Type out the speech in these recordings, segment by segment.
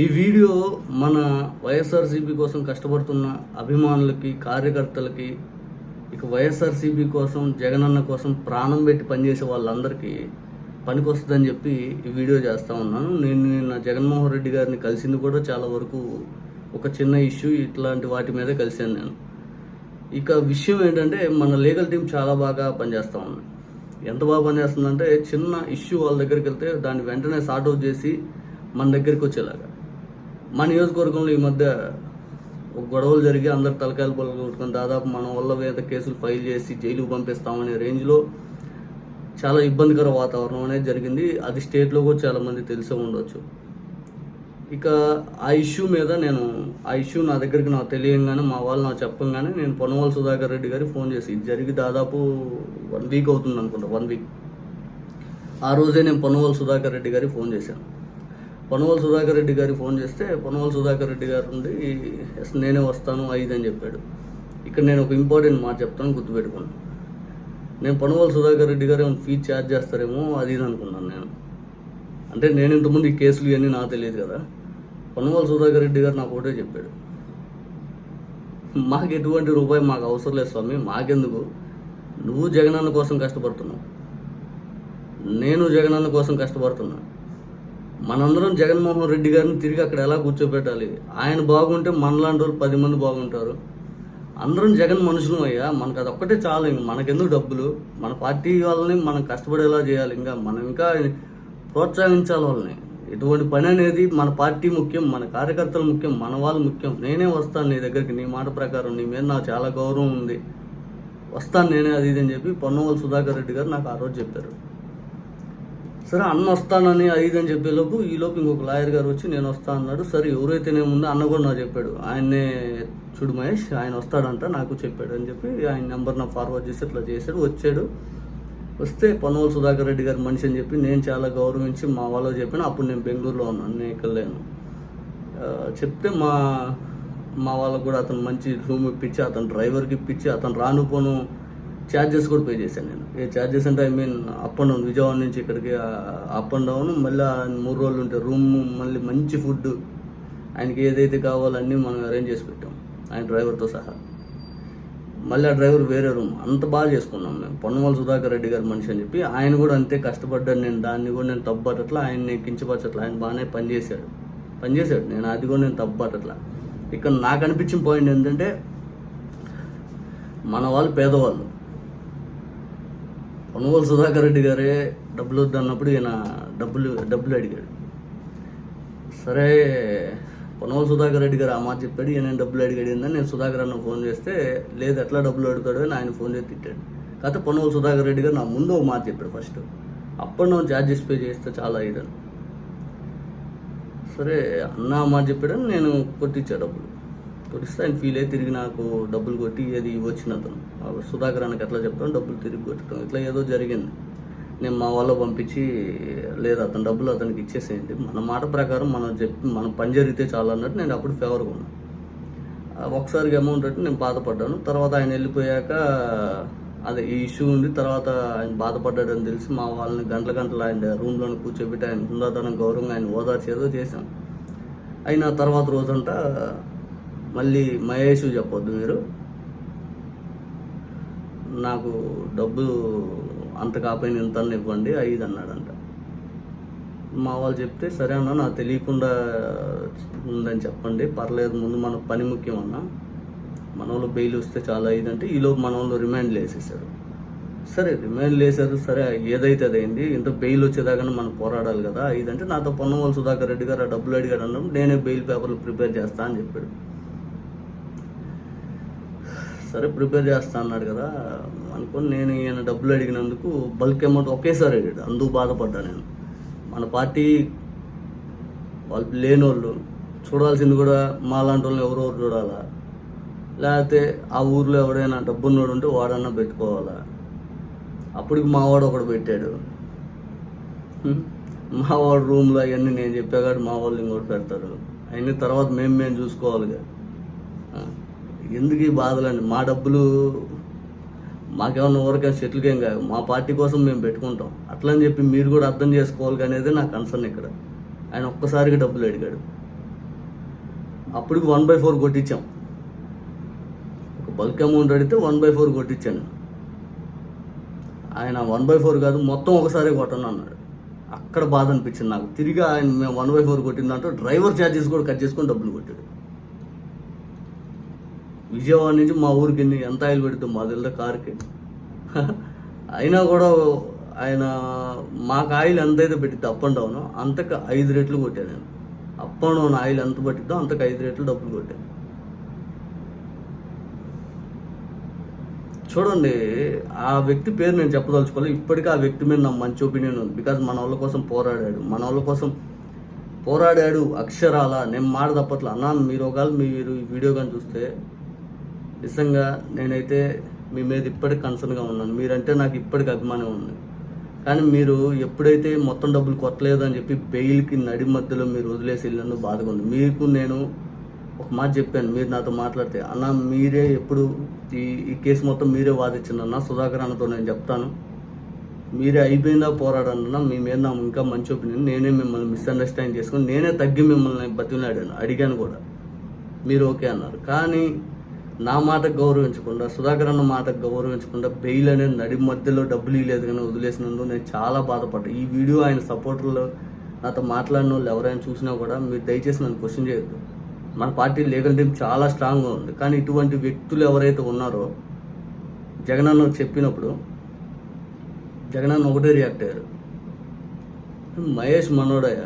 ఈ వీడియో మన వైఎస్ఆర్సీపీ కోసం కష్టపడుతున్న అభిమానులకి కార్యకర్తలకి ఇక వైఎస్ఆర్సీపీ కోసం జగనన్న కోసం ప్రాణం పెట్టి పనిచేసే వాళ్ళందరికీ పనికొస్తుందని చెప్పి ఈ వీడియో చేస్తూ ఉన్నాను. నేను నిన్న జగన్మోహన్ రెడ్డి గారిని కలిసింది కూడా చాలా వరకు ఒక చిన్న ఇష్యూ ఇట్లాంటి వాటి మీదే కలిశాను నేను. ఇక విషయం ఏంటంటే మన లీగల్ టీం చాలా బాగా పనిచేస్తూ ఉంది. ఎంత బాగా పనిచేస్తుందంటే చిన్న ఇష్యూ వాళ్ళ దగ్గరికి వెళ్తే దాన్ని వెంటనే సార్ట్ అవుట్ చేసి మన దగ్గరికి వచ్చేలాగా. మా నియోజకవర్గంలో ఈ మధ్య ఒక గొడవలు జరిగి అందరు తలకాయలు పొలలు కొట్టుకొని దాదాపు మన వల్ల మీద కేసులు ఫైల్ చేసి జైలుకు పంపిస్తామనే రేంజ్లో చాలా ఇబ్బందికర వాతావరణం అనేది జరిగింది. అది స్టేట్లో కూడా చాలామంది తెలిసే ఉండొచ్చు. ఇక ఆ ఇష్యూ మీద నేను ఆ ఇష్యూ నా దగ్గరికి నాకు తెలియంగానే మా వాళ్ళు నాకు చెప్పంగానే నేను పొన్నవాళ్ళ సుధాకర్ రెడ్డి గారికి ఫోన్ చేసి ఇది జరిగి దాదాపు వన్ వీక్ అవుతుంది అనుకుంటా వన్ వీక్. ఆ రోజే నేను పొన్నవాళ్ళ సుధాకర్ రెడ్డి గారికి ఫోన్ చేశాను. పొన్నవాళ్ళ సుధాకర్ రెడ్డి గారికి ఫోన్ చేస్తే పొన్నవాళ్ళ సుధాకర్ రెడ్డి గారు ఉండి ఎస్ నేనే వస్తాను ఐదు అని చెప్పాడు. ఇక్కడ నేను ఒక ఇంపార్టెంట్ మాట చెప్తాను గుర్తుపెట్టుకోండి. నేను పొన్నవాళ్ళ సుధాకర్ రెడ్డి గారు ఏమైనా ఫీజ్ ఛార్జ్ చేస్తారేమో అది ఇది అనుకున్నాను నేను. అంటే నేను ఇంతకుముందు ఈ కేసులు ఇవన్నీ నాకు తెలియదు కదా. పొన్నవాళ్ళ సుధాకర్ రెడ్డి గారు నాకు ఒకటే చెప్పాడు. మాకు ఎటువంటి రూపాయి మాకు అవసరం లేదు స్వామి మాకెందుకు? నువ్వు జగనన్న కోసం కష్టపడుతున్నావు. నేను జగనన్న కోసం కష్టపడుతున్నా. మనందరం జగన్మోహన్ రెడ్డి గారిని తిరిగి అక్కడ ఎలా కూర్చోబెట్టాలి ఆయన బాగుంటే మనలాంటి వాళ్ళు పది మంది బాగుంటారు. అందరం జగన్ మనుషులు అయ్యా. మనకు అది ఒక్కటే చాలు. ఇంక మనకెందుకు డబ్బులు? మన పార్టీ వాళ్ళని మనం కష్టపడేలా చేయాలి. ఇంకా మనం ఇంకా ప్రోత్సహించాలి వాళ్ళని. ఎటువంటి పని అనేది మన పార్టీ ముఖ్యం మన కార్యకర్తలు ముఖ్యం మన వాళ్ళు ముఖ్యం. నేనే వస్తాను నీ దగ్గరికి. నీ మాట ప్రకారం నీ మీద నాకు చాలా గౌరవం ఉంది. వస్తాను నేనే అది ఇది అని చెప్పి పొన్నవాళ్ళు సుధాకర్ రెడ్డి గారు నాకు ఆ రోజు చెప్పారు. సరే అన్న వస్తానని ఐదు అని చెప్పేలోపు ఈలోపు ఇంకొక లాయర్ గారు వచ్చి నేను వస్తా అన్నాడు. సరే ఎవరైతేనేముందో అన్న కూడా నాకు చెప్పాడు. ఆయన్నే చూడు మహేష్ ఆయన వస్తాడంట నాకు చెప్పాడు అని చెప్పి ఆయన నెంబర్ నాకు ఫార్వర్డ్ చేసి ఇట్లా చేశాడు వచ్చాడు. వస్తే పొన్నవాళ్ళు సుధాకర్ రెడ్డి గారి మనిషి అని చెప్పి నేను చాలా గౌరవించి మా వాళ్ళకి చెప్పాను. అప్పుడు నేను బెంగళూరులో ఉన్నాను నేను ఇక్కడ లేను. చెప్తే మా మా వాళ్ళకు కూడా అతను మంచి రూమ్ ఇప్పించి అతను డ్రైవర్కి ఇప్పించి అతను రాను పోను ఛార్జెస్ కూడా పే చేశాను నేను. ఏ ఛార్జెస్ అంటే I mean up and down Vijayawada నుంచి ఇక్కడికి అప్ అండ్ డౌన్ మళ్ళీ ఆయన మూడు రోజులు ఉంటే రూమ్ మళ్ళీ మంచి ఫుడ్ ఆయనకి ఏదైతే కావాలో అన్నీ మనం అరేంజ్ చేసి పెట్టాం. ఆయన డ్రైవర్తో సహా. మళ్ళీ ఆ డ్రైవర్ వేరే రూమ్ అంత బాగా చేసుకున్నాం మేము. పొన్నమల సుధాకర్ రెడ్డి గారు మనిషి అని చెప్పి ఆయన కూడా అంతే కష్టపడ్డాను నేను దాన్ని కూడా నేను తప్పట్టట్లా ఆయన కించపరచట్లా. ఆయన బాగానే పనిచేశాడు పనిచేశాడు నేను అది కూడా నేను తప్పట్టట్లా ఇక్కడ నాకు అనిపించిన పాయింట్ ఏంటంటే మన వాళ్ళు పేదవాళ్ళు. పొన్నవాళ్ళ సుధాకర్ రెడ్డి గారే డబ్బులు వద్దన్నప్పుడు ఈయన డబ్బులు డబ్బులు అడిగాడు. సరే పొన్నవాళ్ళ సుధాకర్ రెడ్డి గారు ఆ మాట చెప్పాడు ఈయన డబ్బులు అడిగాడు ఏందని నేను సుధాకర్ అన్న ఫోన్ చేస్తే లేదు ఎట్లా డబ్బులు అడుగుతాడు అని ఆయన ఫోన్ చేసి తిట్టాడు. కాకపోతే పొన్నవాళ్ళ సుధాకర్ రెడ్డి గారు నా ముందు ఒక మాట చెప్పాడు ఫస్ట్. అప్పుడు నువ్వు ఛార్జెస్ పే చేస్తే చాలా ఇదని. సరే అన్న మాట చెప్పాడని నేను కొట్టించా డబ్బులు. కొట్టిస్తే ఆయన ఫీల్ అయ్యి తిరిగి నాకు డబ్బులు కొట్టి ఏది వచ్చిన అతను. ఆ సుధాకర్ అన్నకి ఎట్లా చెప్తాను డబ్బులు తిరిగి కొట్టడం ఇట్లా ఏదో జరిగింది. నేను మా వాళ్ళ పంపించి లేదు అతను డబ్బులు అతనికి ఇచ్చేసేయండి. మన మాట ప్రకారం మనం చెప్పి మనం పని జరిగితే చాలా అన్నట్టు నేను అప్పుడు ఫేవర్గా ఉన్నాను ఒకసారికి అమౌంట్ అంటే నేను బాధపడ్డాను. తర్వాత ఆయన వెళ్ళిపోయాక అదే ఈ ఇష్యూ ఉంది. తర్వాత ఆయన బాధపడ్డాడని తెలిసి మా వాళ్ళని గంటల గంటలు ఆయన రూమ్లోని కూర్చోబెట్టి ఆయన హుందాతనం గౌరవంగా ఆయన ఓదార్చేదో చేశాం. అయిన తర్వాత రోజంతా మళ్ళీ మహేష్ చెప్పొద్దు మీరు. నాకు డబ్బు అంత కాకపోయినా ఇంత ఇవ్వండి ఐదు అన్నాడంట. మా వాళ్ళు చెప్తే సరే అన్న నాకు తెలియకుండా ఉందని చెప్పండి. పర్లేదు ముందు మన పని ముఖ్యం అన్న. మన వాళ్ళు బెయిల్ వస్తే చాలా ఇదంటే ఈలోపు మన వాళ్ళు రిమాండ్లు వేసేసారు సరే రిమాండ్ వేసారు సరే ఏదైతే అదైంది ఇంత బెయిల్ వచ్చేదాకా మనం పోరాడాలి కదా ఇదంటే నాతో పొన్నవాళ్ళు సుధాకర్ రెడ్డి గారు ఆ డబ్బులు అడిగాడు అన్నప్పుడు నేనే బెయిల్ పేపర్లు ప్రిపేర్ చేస్తా అని చెప్పాడు. సరే ప్రిపేర్ చేస్తా అన్నాడు కదా. అనుకుని నేను ఈయన డబ్బులు అడిగినందుకు బల్క్ అమౌంట్ ఒకేసారి అడిగాడు. అందుకు బాధపడ్డా నేను. మన పార్టీ వాళ్ళు లేని వాళ్ళు చూడాల్సింది కూడా మా లాంటి వాళ్ళని ఎవరెవరు చూడాలా? లేకపోతే ఆ ఊర్లో ఎవడైనా డబ్బున్నోడు ఉంటే వాడన్నా పెట్టుకోవాలా? అప్పటికి మావాడు ఒకడు పెట్టాడు. మావాడు రూమ్లో అవన్నీ నేను చెప్పాగాడు మా వాళ్ళు ఇంకోటి పెడతారు. అవన్నీ తర్వాత మేము మేము చూసుకోవాలిగా. ఎందుకు ఈ బాధలండి? మా డబ్బులు మాకేమన్నా ఊరికే సెటిల్కేం కాదు. మా పార్టీ కోసం మేము పెట్టుకుంటాం. అట్లని చెప్పి మీరు కూడా అర్థం చేసుకోవాలి అనేది నా కన్సర్న్ ఇక్కడ. ఆయన ఒక్కసారిగా డబ్బులు అడిగాడు. అప్పటికి వన్ బై ఫోర్ కొట్టించాం. ఒక బల్క్ అమౌంట్ అడిగితే వన్ బై ఫోర్ కొట్టించాను. ఆయన వన్ బై ఫోర్ కాదు మొత్తం ఒకసారి కొట్టను అన్నాడు. అక్కడ బాధ అనిపించింది నాకు. తిరిగి ఆయన మేము వన్ బై ఫోర్ కొట్టిందంటే డ్రైవర్ ఛార్జెస్ కూడా కట్ చేసుకొని డబ్బులు కొట్టాడు. విజయవాడ నుంచి మా ఊరికి ఎంత ఆయిల్ పెడుతుంది మా తెలియదు కార్కి. అయినా కూడా ఆయన మాకు ఆయిల్ ఎంతైతే పెట్టిద్ది అప్ అండ్ డౌన్ అంతకు ఐదు రెట్లు కొట్టాను నేను. అప్ అండ్ డౌన్ ఆయిల్ ఎంత పట్టిద్దో అంతకు ఐదు రెట్లు డబ్బులు కొట్టాను చూడండి ఆ వ్యక్తి పేరు నేను చెప్పదలుచుకోలేదు. ఇప్పటికీ ఆ వ్యక్తి మీద నా మంచి ఒపీనియన్ ఉంది. బికాజ్ మన వాళ్ళ కోసం పోరాడాడు. మన వాళ్ళ కోసం పోరాడాడు అక్షరాల. నేను మాట తప్పట్ల. అన్నాను మీరు ఒకవేళ మీరు ఈ వీడియో కానీ చూస్తే నిజంగా నేనైతే మీ మీద ఇప్పటికి కన్సర్న్గా ఉన్నాను. మీరంటే నాకు ఇప్పటికి అభిమానం ఉంది. కానీ మీరు ఎప్పుడైతే మొత్తం డబ్బులు కొట్టలేదు అని చెప్పి బెయిల్కి నడి మధ్యలో మీరు వదిలేసి వెళ్ళినందుకు బాధగా ఉంది. మీకు నేను ఒక మాట చెప్పాను మీరు నాతో మాట్లాడితే అన్న మీరే ఎప్పుడు ఈ ఈ కేసు మొత్తం మీరే వాదించిందన్న అన్న సుధాకర్ అన్నతో నేను చెప్తాను. మీరే అయిపోయిందా పోరాడన్న మీ మీద నా ఇంకా మంచి ఒపీనియన్ నేనే మిమ్మల్ని మిస్అండర్స్టాండ్ చేసుకుని నేనే తగ్గి మిమ్మల్ని బతిమలాడాను. అడిగాను కూడా. మీరు ఓకే అన్నారు. కానీ నా మాటకు గౌరవించకుండా సుధాకర్ అన్న మాటకు గౌరవించకుండా బెయిల్ అనేది నడి మధ్యలో డబ్బులు ఇవ్వలేదు కానీ వదిలేసినందుకు నేను చాలా బాధపడ్డా. ఈ వీడియో ఆయన సపోర్టర్లు నాతో మాట్లాడిన వాళ్ళు ఎవరైనా చూసినా కూడా మీరు దయచేసి నన్ను క్వశ్చన్ చేయొద్దు. మన పార్టీ లీగల్ టీం చాలా స్ట్రాంగ్గా ఉంది. కానీ ఇటువంటి వ్యక్తులు ఎవరైతే ఉన్నారో జగనన్న చెప్పినప్పుడు జగనన్న ఒకటే రియాక్ట్ అయ్యారు. మహేష్ మనోడయ్య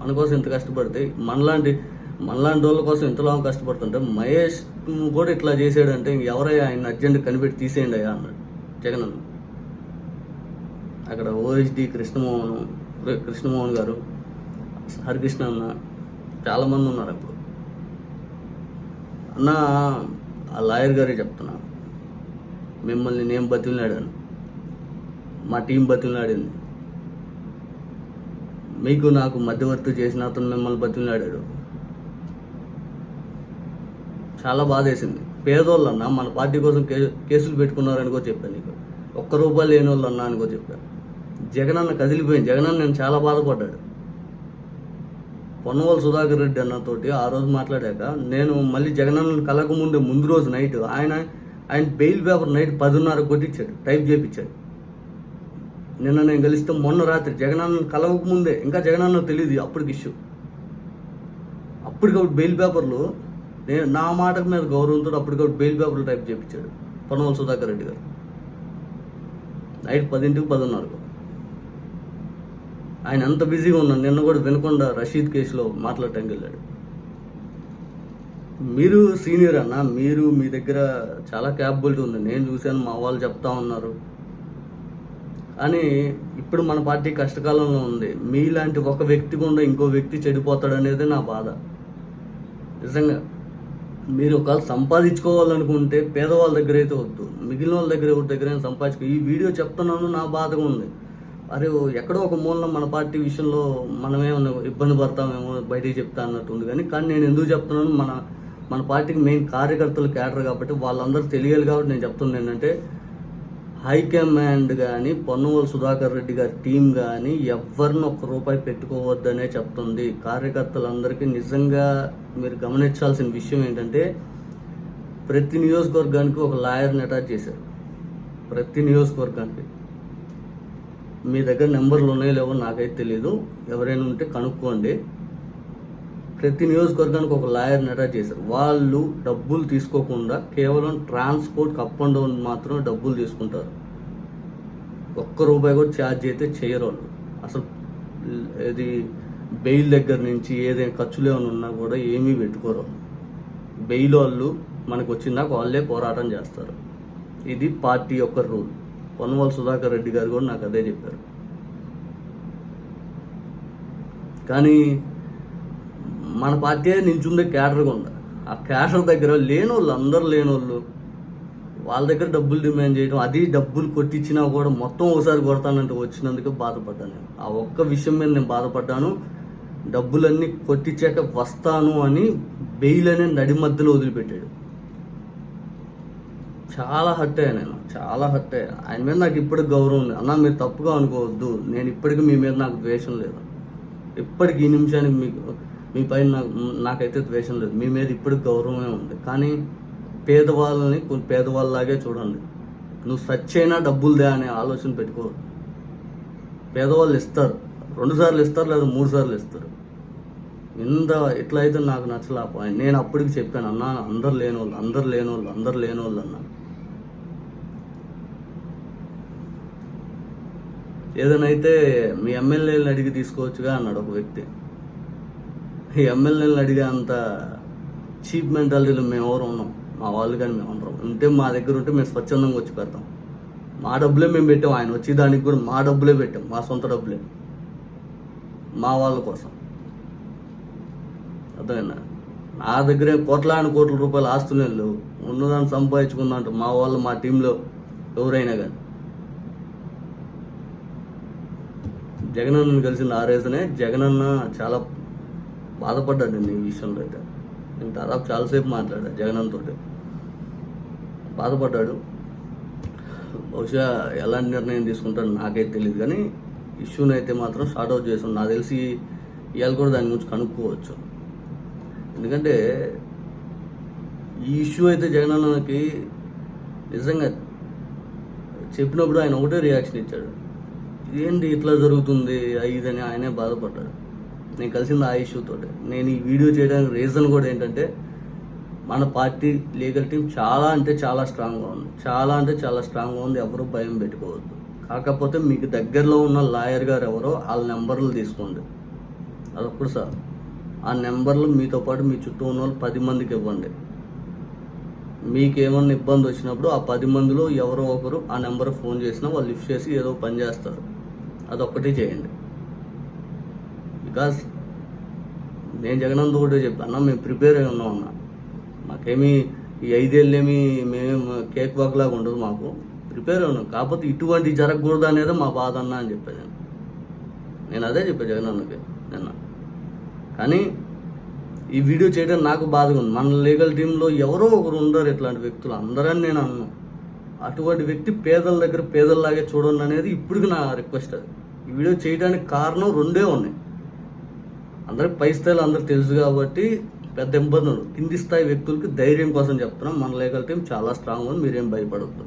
మన కోసం ఇంత కష్టపడితే మనలాంటి మనలాంటి వాళ్ళ కోసం ఇంతలా కష్టపడుతుంటే మహేష్ కూడా ఇట్లా చేసాడంటే ఇంక ఎవరయ్యా ఆయన అర్జెంట్ కనిపెట్టి తీసేయండి అయ్యా అన్నాడు. అన్న. అక్కడ ఓహెచ్డి కృష్ణమోహన్ కృష్ణమోహన్ గారు హరికృష్ణ అన్న చాలామంది ఉన్నారు అప్పుడు. అన్న ఆ లాయర్ గారే చెప్తున్నా. మిమ్మల్ని నేను బతిలాడాను మా టీం బతిలాడింది మీకు నాకు మధ్యవర్తి చేసిన అతను మిమ్మల్ని బతిలాడాడు చాలా బాధ వేసింది. మన పార్టీ కోసం కేసులు పెట్టుకున్నారనుకో చెప్పాను నీకు. ఒక్క రూపాయలు లేని వాళ్ళు అన్నా అనుకో కూడా చెప్పాను జగనన్న కదిలిపోయింది. జగనన్న నేను చాలా బాధపడ్డాడు. పొన్నవల్ సుధాకర్ రెడ్డి అన్నతోటి ఆ రోజు మాట్లాడాక నేను మళ్ళీ జగనన్న కలక ముందే ముందు రోజు నైట్ ఆయన ఆయన బెయిల్ పేపర్ నైట్ పదిన్నర కొట్టించాడు. టైప్ చేయించాడు నిన్న నేను కలిస్తే మొన్న రాత్రి జగనన్న కలవక ముందే ఇంకా జగనన్న తెలియదు అప్పటికి ఇష్యూ. అప్పటికప్పుడు బెయిల్ పేపర్లు నేను నా మాటకు మీద గౌరవంతో అప్పటికప్పుడు బెయిల్ పేపర్లు టైప్ చేయించాడు పొన్నవల సుధాకర్ రెడ్డి గారు. నైట్ పదింటికి పదిన్నరకు. ఆయన ఎంత బిజీగా ఉన్నాను నిన్న కూడా వినకుండా రషీద్ కేసులో మాట్లాడటానికి వెళ్ళాడు. మీరు సీనియర్ అన్న మీరు మీ దగ్గర చాలా క్యాపబిలిటీ ఉంది. నేను చూశాను మా వాళ్ళు చెప్తా ఉన్నారు. కానీ ఇప్పుడు మన పార్టీ కష్టకాలంలో ఉంది. మీలాంటి ఒక వ్యక్తి గుండా ఇంకో వ్యక్తి చెడిపోతాడు అనేది నా బాధ. నిజంగా మీరు ఒకవేళ సంపాదించుకోవాలనుకుంటే పేదవాళ్ళ దగ్గర అయితే వద్దు. మిగిలిన వాళ్ళ దగ్గర ఎవరి దగ్గర సంపాదించుకో. ఈ వీడియో చెప్తున్నాను నా బాధగా ఉంది. అరే ఓ ఎక్కడో ఒక మూలన మన పార్టీ విషయంలో మనమేమన్నా ఇబ్బంది పడతామేమో బయటికి చెప్తా అన్నట్టు ఉంది. కానీ కానీ నేను ఎందుకు చెప్తున్నాను? మన మన పార్టీకి మెయిన్ కార్యకర్తలు క్యాడర్ కాబట్టి వాళ్ళందరూ తెలియాలి కాబట్టి నేను చెప్తున్నాను ఏంటంటే హైకమాండ్ కానీ పొన్నవోలు సుధాకర్ రెడ్డి గారి టీం కానీ ఎవరిని ఒక్క రూపాయి పెట్టుకోవద్దనే చెప్తుంది. కార్యకర్తలందరికీ నిజంగా మీరు గమనించాల్సిన విషయం ఏంటంటే ప్రతి నియోజకవర్గానికి ఒక లాయర్ని అటాచ్ చేశారు. ప్రతి నియోజకవర్గానికి. మీ దగ్గర నెంబర్లు ఉన్నాయో లేవో నాకైతే తెలియదు ఎవరైనా ఉంటే కనుక్కోండి. ప్రతి నియోజకవర్గానికి ఒక లాయర్ని అటాచ్ చేశారు. వాళ్ళు డబ్బులు తీసుకోకుండా కేవలం ట్రాన్స్పోర్ట్ అప్ అండ్ డౌన్ మాత్రమే డబ్బులు తీసుకుంటారు. ఒక్క రూపాయి కూడా ఛార్జ్ అయితే చేయరు వాళ్ళు. అసలు ఇది బెయిల్ దగ్గర నుంచి ఏదైనా ఖర్చులు ఏమైనా ఉన్నా కూడా ఏమీ పెట్టుకోరు బెయిల్ వాళ్ళు మనకు వచ్చిందాక వాళ్ళే పోరాటం చేస్తారు. ఇది పార్టీ యొక్క రూల్. పొన్నవాళ్ళ సుధాకర్ రెడ్డి గారు కూడా నాకు అదే చెప్పారు. కానీ మన పార్టీ నిల్చుందే క్యాడర్గా ఉంది. ఆ క్యాడర్ దగ్గర లేని వాళ్ళు అందరు లేని వాళ్ళు వాళ్ళ దగ్గర డబ్బులు డిమాండ్ చేయడం అది డబ్బులు కొట్టించినా కూడా మొత్తం ఒకసారి కొడతానంటే వచ్చినందుకు బాధపడ్డాను నేను. ఆ ఒక్క విషయం మీద నేను బాధపడ్డాను. డబ్బులన్నీ కొట్టించాక వస్తాను అని బెయిల్ అనే నడి మధ్యలో వదిలిపెట్టాడు. చాలా హర్ట్ అయ్యా నేను చాలా హర్ట్ అయ్యా. ఆయన మీద నాకు ఇప్పటికి గౌరవం ఉంది. అన్న మీరు తప్పుగా అనుకోవద్దు. నేను ఇప్పటికీ మీ మీద నాకు ద్వేషం లేదు. ఇప్పటికి ఈ నిమిషానికి మీకు మీ పైన నాకు నాకైతే ద్వేషం లేదు. మీ మీద ఇప్పటికి గౌరవమే ఉంది. కానీ పేదవాళ్ళని కొన్ని పేదవాళ్ళలాగే చూడండి. నువ్వు సచ్చైనా డబ్బులు దే అనే ఆలోచన పెట్టుకో. పేదవాళ్ళు ఇస్తారు. రెండు సార్లు ఇస్తారు లేదా మూడు సార్లు ఇస్తారు. ఇంత ఇట్లా అయితే నాకు నచ్చలే పాయింట్ నేను అప్పటికి చెప్పాను అన్న అందరు లేని వాళ్ళు అందరు లేని వాళ్ళు అందరు లేని వాళ్ళు అన్న. ఏదైనా మీ ఎమ్మెల్యేలను అడిగి తీసుకోవచ్చుగా అన్నాడు ఒక వ్యక్తి. ఎమ్మెల్యేలు అడిగే అంత చీప్ మెంటాలిటీలో మేము ఎవరు ఉన్నాం? మా వాళ్ళు కానీ మేము ఉండరు ఉంటే మా దగ్గర ఉంటే మేము స్వచ్ఛందంగా వచ్చి పెడతాం. మా డబ్బులే మేము పెట్టాం. ఆయన వచ్చి దానికి కూడా మా డబ్బులే పెట్టాం. మా సొంత డబ్బులే. మా వాళ్ళ కోసం. అర్థమైనా నా దగ్గరే కోట్లాని కోట్ల రూపాయల ఆస్తులు లేవు. ఉన్నదాన్ని సంపాదించుకుందంట మా వాళ్ళు మా టీంలో ఎవరైనా కానీ. జగనన్నను కలిసిన ఆ రోజునే. జగనన్న చాలా బాధపడ్డాడు నేను ఈ విషయంలో అయితే. నేను దాదాపు చాలాసేపు మాట్లాడా జగనంతో బాధపడ్డాడు. బహుశా ఎలాంటి నిర్ణయం తీసుకుంటాడో నాకైతే తెలియదు కానీ ఇష్యూని అయితే మాత్రం షార్ట్ అవుట్ చేసాం నాకు తెలిసి ఇవాళ కూడా దాని గురించి కనుక్కోవచ్చు. ఎందుకంటే ఈ ఇష్యూ అయితే జగనన్నకి నిజంగా చెప్పినప్పుడు ఆయన ఒకటే రియాక్షన్ ఇచ్చాడు. ఇదేంటి ఇట్లా జరుగుతుంది? అది ఆయనే బాధపడ్డాడు. నేను కలిసింది ఆ ఇష్యూతో నేను ఈ వీడియో చేయడానికి రీజన్ కూడా ఏంటంటే మన పార్టీ లీగల్ టీం చాలా అంటే చాలా స్ట్రాంగ్గా ఉంది. చాలా అంటే చాలా స్ట్రాంగ్గా ఉంది ఎవరు భయం పెట్టుకోవద్దు. కాకపోతే మీకు దగ్గరలో ఉన్న లాయర్ గారు ఎవరో వాళ్ళ నెంబర్లు తీసుకోండి. అదొక్కడు సార్. ఆ నెంబర్లు మీతో పాటు మీ చుట్టూ ఉన్న వాళ్ళు పది మందికి ఇవ్వండి. మీకేమన్నా ఇబ్బంది వచ్చినప్పుడు ఆ పది మందిలో ఎవరో ఒకరు ఆ నెంబర్ ఫోన్ చేసినా వాళ్ళు లిఫ్ట్ చేసి ఏదో పని చేస్తారు. అదొక్కటి చేయండి. బికాస్ నేను జగనంద ఒకటే చెప్పాను అన్న మేము ప్రిపేర్ అయి ఉన్నాం అన్న. మాకేమీ ఈ ఐదేళ్ళేమి మేము కేక్ వాక్ లాగా ఉండదు మాకు. ప్రిపేర్ అయి ఉన్నాం. కాకపోతే ఇటువంటి జరగకూడదు అనేది మా బాధ అన్న అని చెప్పాను నేను. నేను అదే చెప్పాను జగనన్నకి నిన్న. కానీ ఈ వీడియో చేయడం నాకు బాధగా ఉంది. మన లీగల్ టీంలో ఎవరో ఒకరు ఉండరు ఇట్లాంటి వ్యక్తులు. అందరని నేను అన్నాను అటువంటి వ్యక్తి పేదల దగ్గర పేదల్లాగే చూడండి అనేది ఇప్పటికి నా రిక్వెస్ట్ అది. ఈ వీడియో చేయడానికి కారణం రెండే ఉన్నాయి. అందరికి పై స్థాయిలో అందరూ తెలుసు కాబట్టి పెద్ద ఇబ్బందులు కింది స్థాయి వ్యక్తులకి ధైర్యం కోసం చెప్తున్నాం. మన లీగల్ టీం చాలా స్ట్రాంగ్ ఉంది. మీరేం భయపడద్దు.